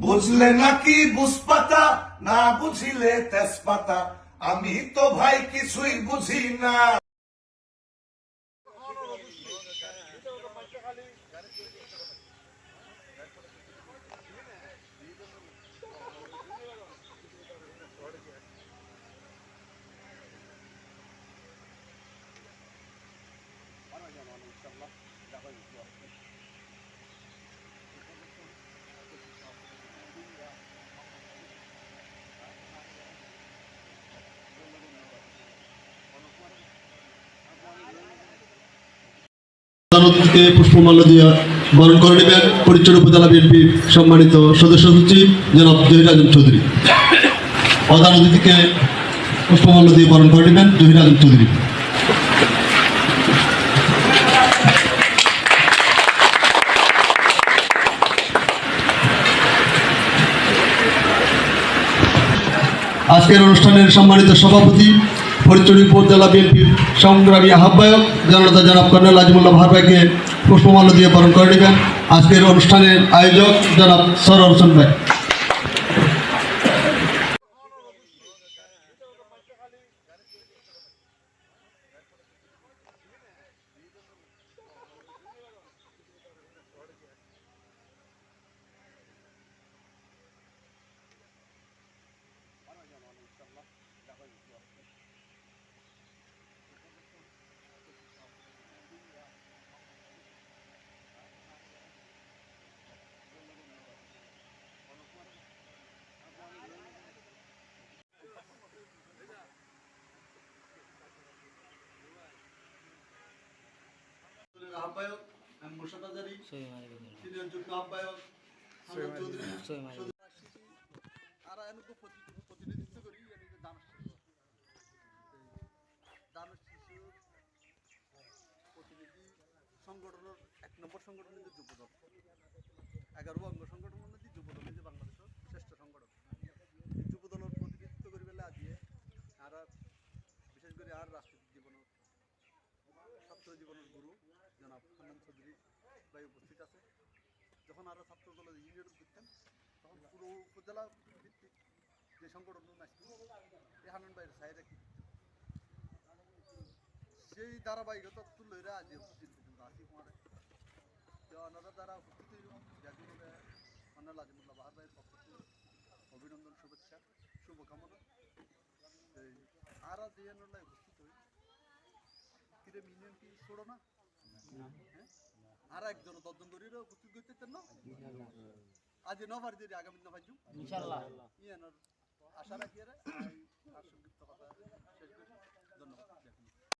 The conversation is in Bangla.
বুঝলে নাকি বুঝপাতা? না বুঝিলে তেজপাতা। আমি তো ভাই কিছুই বুঝি না। অতিথিকে পুষ্পমাল্য দিয়ে বরণ করে নেবেন পরিচয় উপজেলা বিএনপির সম্মানিত সদস্য সচিব জনাব জহির আজম চৌধুরী। প্রধান অতিথিকে পুষ্পমাল্য দিয়ে বরণ করে নেবেন জহির আজম চৌধুরী। আজকের অনুষ্ঠানের সম্মানিত সভাপতি ফরিদচুরি উপজেলা বিএনপির সংগ্রামী আহ্বায়ক জনতা জনাব কর্নেল আজিমুল্লাহ ভারভাইকে পুষ্পমাল্য দিয়ে বরণ করে নেবেন। আজকের অনুষ্ঠানের আয়োজক জনাব সরর হোসেন ভাই। সিনিয়র যুগ্ম আহ্বায়ক আর এনুকো প্রতিনিধিত্ব এক নম্বর সংগঠন হচ্ছে যুবদল এগারো অঙ্গ সংগঠন মধ্যে যুবদল হচ্ছে বাংলাদেশের সংগঠন যুবদলের প্রতিনিধিত্ব করি বেলা আর বিশেষ করে আর রাজনৈতিক জীবনের ছাত্র জীবনের গুরু জনাব চৌধুরী ভাই উপস্থিত আছে। যখন আরও ছাত্র দলের ইউনিয়ন করতেন তখন পুরো উপজেলা ভিত্তিক যে সংগঠন আসছিল এই হান্নান ভাইয়ের সাইডে কি সেই ধারাবাহিকতা তুলে আজ উপস্থিত পর্যন্ত আসি কুমারে। তো ওনারা দ্বারা উপস্থিত জাতিমূলে অন্যান্য আজিমুল্লাহ বাহার ভাইয়ের পক্ষ থেকে অভিনন্দন শুভেচ্ছা শুভকামনা। এই আর যে উপস্থিত হই কিরে মিনিয়ন কি ছোড়ো না। হ্যাঁ? আর একজন দর্জন করিরে উপস্থিত করতেন না? আজ নবার দিয়ে আগামী নবার ইনশাআল্লাহ ইয়ানোর আশা রাখিয়ে আর সংক্ষিপ্ত